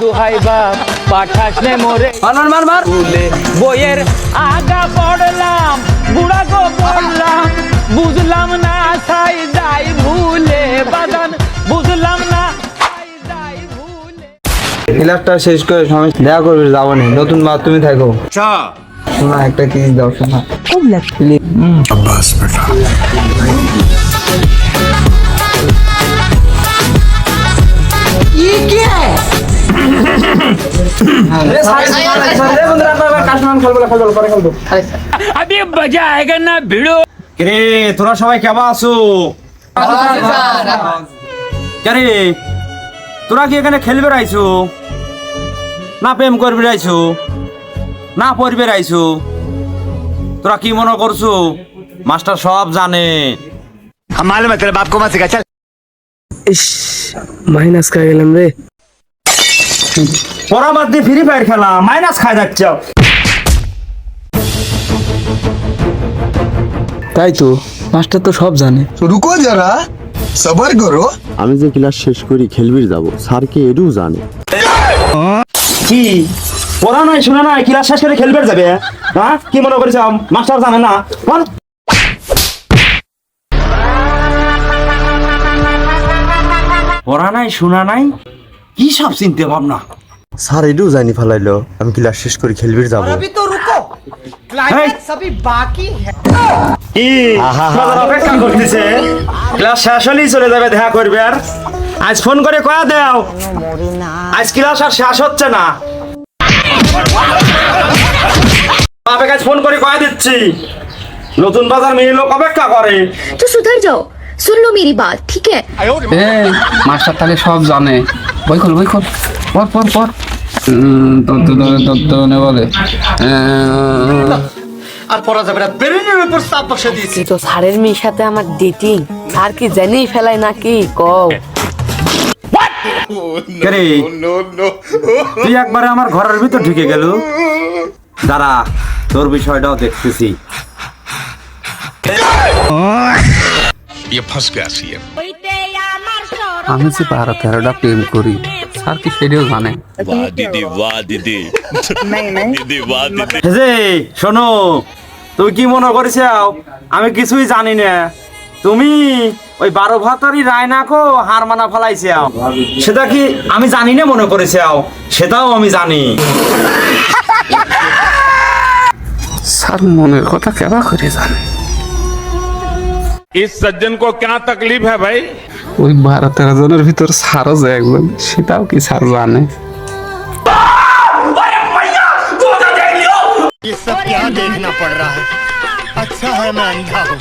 দুহাই বাপ পাঠাস নে মোরে। মার মার মার মার। ভুলে বইয়ের আগা পড়লাম বুড়া গো পড়লাম। বুঝলাম না সাই যাই ভুলে বাদান। বুঝলাম না ক্লাসটা শেষ করে সময় দেখা করবি যাব নি। নতুন মা তুমি থাকো। শোনা একটা কি দাও শোনা। তোরা সবাই কেমন আছো? রে তোরা কি এখানে খেলবে রাইছো? না প্রেম করবে রাইছো? না পড়বে রাইছো? তোরা কি মনে করছ? মাস্টার সব জানে। মালুম তোর বাপ কমা শিখা চল। ইস মাইনাস কা গেলাম রে। পড়া বাদ দিয়ে ফ্রি ফায়ার খেলা মাইনাস খায় যাচ্ছে। তাই তো মাস্টার তো সব জানে। রুকো যারা সবার করো। আমি যে ক্লাস শেষ করি খেলবির যাব। স্যারকে এরও জানে। কি? পড়া নাই শোনা নাই ক্লাস শেষ করে খেলবির যাবে? হ্যাঁ? কি মনে করিস মাস্টার জানে না। বল। পড়া নাই শোনা নাই কি সব চিনতে ভাবনা? স্যার এটাও জানি ফেলাইলো আমি ক্লাস শেষ করি খেলবির যাব কি বাজার অপেক্ষা করতেছে ক্লাস শেষ হলেই চলে যাবে দেখা করবে আর আজ ফোন করে কয়া দেও আজ ক্লাস আর শেষ হচ্ছে না বাপে কাজ ফোন করে কয়া দিচ্ছি নতুন বাজার মেয়ে লোক অপেক্ষা করে तो सुधर जाओ सुन लो मेरी बात ठीक है এ মাস্টার তাহলে সব জানে বই খোল বই খোল পর পর পর তত্ত্ব তত্ত্ব নে বলে। আহ, কি তো স্যারের মেয়ের সাথে আমার ডেটিং স্যার কি ফেলায় নাকি? কও। তুই একবারে আমার ঘরের ভিতর ঢুকে গেল? দাঁড়া তোর বিষয়টাও দেখতেছি। আমি যে বারো তেরোটা প্রেম করি স্যার কি সেটাও জানে যে শোনো তুই কি মনে করেছ আমি কিছুই জানি না তুমি ওই বারো ভাতারি রায়নাকো হার মানা ফেলাইছে সেটা কি আমি জানি না মনে করেছে সেটাও আমি জানি স্যার মনের কথা কেবা করে জানে इस सज्जन को क्या तकलीफ है भाई ওই বারো তেরো জনের ভিতর স্যারও যে একজন সেটাও কি স্যার জানে ये सब क्या देखना पड़ रहा है अच्छा है मैं अंधा हूँ